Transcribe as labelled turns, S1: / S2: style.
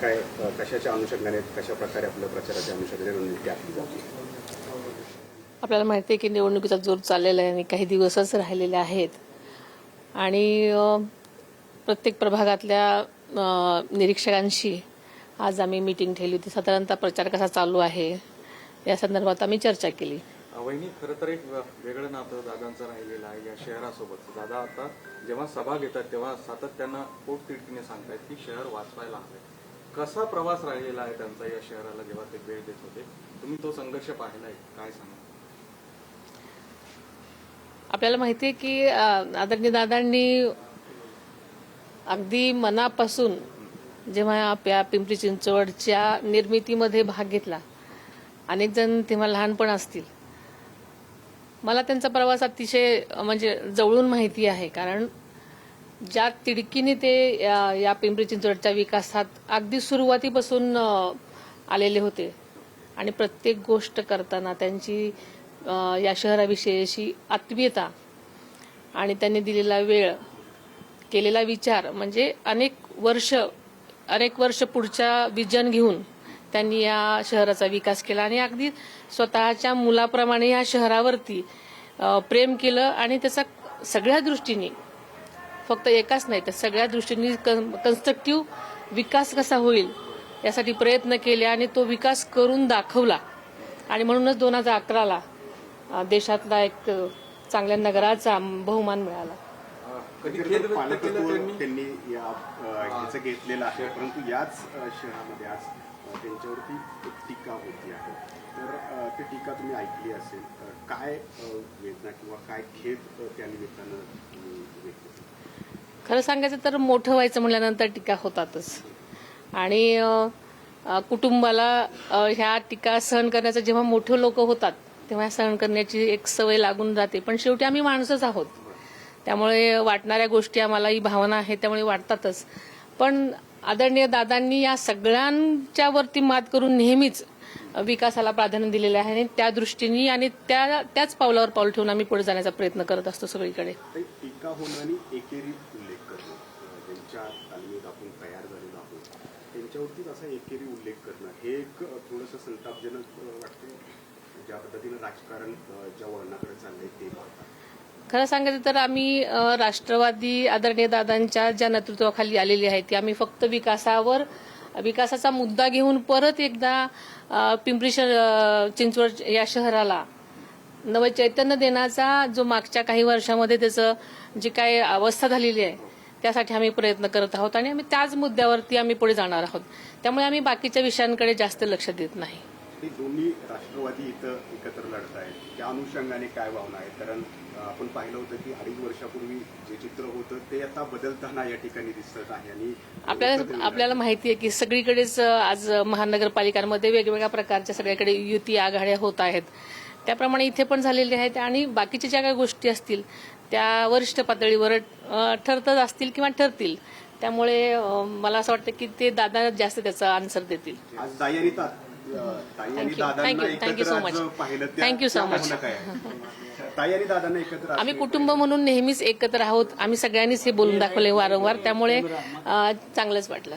S1: काय काय कशाच्या अनुषंगाने कशा प्रकारे आपल्या प्रचाराच्या अनुषंगाने रणनीती आखली जाते?
S2: आपल्याला माहिती आहे की निवडणुकीचा जोर चाललेला आहे आणि काही दिवसच राहिलेले आहेत. आणि प्रत्येक प्रभागातल्या निरीक्षकांशी आज आम्ही मीटिंग ठेवली होती. साधारणतः प्रचार कसा चालू आहे? या संदर्भात आम्ही चर्चा केली.
S3: वहिनी खरं तर एक वेगळं नातं दादांचं राहिलेलं आहे या शहरासोबत. दादा आता जेव्हा सभा घेतात तेव्हा सातत्यानं पोटतिडकीने सांगतायत की शहर वाचवायला हवं कसा प्रवास राहिलेला आहे त्यांचा या शहराला जेव्हा ते भेट देत होते? तुम्ही तो संघर्ष पाहिलाय? काय सांगा?
S2: आपल्याला माहिती आहे की आदरणीय दादांनी अगदी मनापासून जेव्हा आपल्या पिंपरी चिंचवडच्या निर्मितीमध्ये भाग घेतला अनेक जण तेव्हा लहानपण असतील. मला त्यांचा प्रवास अतिशय म्हणजे जवळून माहिती आहे कारण ज्या तिडकीने ते या या पिंपरी चिंचवडच्या विकासात अगदी सुरुवातीपासून आलेले होते. आणि प्रत्येक गोष्ट करताना त्यांची या शहराविषयीची आत्मीयता आणि त्यांनी दिलेला वेळ केलेला विचार म्हणजे अनेक वर्ष अनेक वर्ष पुढच्या विजन घेऊन त्यांनी या शहराचा विकास केला. आणि अगदी स्वतःच्या मुलाप्रमाणे या शहरावरती प्रेम केलं आणि त्याचा सगळ्या दृष्टीने फक्त एकाच नाही तर सगळ्या दृष्टीने कन्स्ट्रक्टिव्ह विकास कसा होईल यासाठी प्रयत्न केले आणि तो विकास करून दाखवला. आणि म्हणूनच दोन हजार अकराला देशातला एक चांगल्या नगराचा बहुमान मिळाला.
S3: त्यांनी?
S1: घेतलेलं आहे परंतु याच शहरामध्ये आज त्यांच्यावरती टीका होती आहे. तर ती टीका तुम्ही ऐकली असेल काय वेदना किंवा काय खेद त्या निमित्तानं?
S2: खरं सांगायचं तर मोठं व्हायचं म्हटल्यानंतर टीका होतातच. आणि कुटुंबाला ह्या टीका सहन करण्याचं जेव्हा मोठे लोक होतात तेव्हा सहन करण्याची एक सवय लागून जाते. पण शेवटी आम्ही माणसंच आहोत. त्यामुळे वाटणाऱ्या गोष्टी आम्हाला ही भावना आहे त्यामुळे वाटतातच. पण आदरणीय दादांनी या सगळ्यांच्या वरती मात करून नेहमीच विकासाला प्राधान्य दिलेलं आहे आणि त्या दृष्टीने आणि त्या त्याच पावलावर पाऊल ठेवून आम्ही पुढे जाण्याचा प्रयत्न करत असतो सगळीकडे.
S1: आपण तयार झालेलो आहोत त्यांच्यावरतीच असा एकेरी उल्लेख करणं हे एक थोडंसं संतापजनक वाटते ज्या पद्धतीनं राजकारण ज्या वळणाकडे चाललंय ते पाहतात
S2: खरं सांगायचं तर आम्ही राष्ट्रवादी आदरणीय दादांच्या ज्या नेतृत्वाखाली आलेली आहे ती आम्ही फक्त विकासावर विकासाचा मुद्दा घेऊन परत एकदा पिंपरी चिंचवड या शहराला नवचैतन्य देण्याचा जो मागच्या काही वर्षामध्ये त्याचं जी काय अवस्था झालेली आहे त्यासाठी आम्ही प्रयत्न करत आहोत आणि आम्ही त्याच मुद्द्यावरती आम्ही पुढे जाणार आहोत. त्यामुळे आम्ही बाकीच्या विषयांकडे जास्त लक्ष देत नाही.
S1: ते दोन्ही राष्ट्रवादी इथं एकत्र लढत आहेत. त्या अनुषंगाने काय भावना आहेत? कारण आपण पाहिलं होतं की अडीच वर्षापूर्वी जे चित्र होतं ते आता बदलताना या ठिकाणी दिसत आहे आणि
S2: आपल्याला आपल्याला माहिती आहे की सगळीकडेच आज महानगरपालिकांमध्ये वेगवेगळ्या प्रकारच्या सगळ्याकडे युती आघाड्या होत आहेत. त्याप्रमाणे इथे पण झालेले आहेत आणि बाकीच्या ज्या काही गोष्टी असतील त्या वरिष्ठ पातळीवर ठरतच असतील किंवा ठरतील त्यामुळे मला असं वाटतं की ते दादा जास्त त्याचा आन्सर देतील
S1: आज ताई आणि ता- अ, ताई आणि
S2: Thank you.
S1: दादांना
S2: Thank you. Thank you
S1: एकत्र
S2: so
S1: आज
S2: much.
S1: पाहिलं त्या-
S2: Thank you so
S1: त्या
S2: much.
S1: भावना काय आहेत? ताई आणि दादांना एकत्र
S2: आम्ही कुटुंब म्हणून नेहमीच एकत्र आहोत आम्ही सगळ्यांनीच हे बोलून दाखवले वारंवार त्यामुळे चांगलंच वाटलं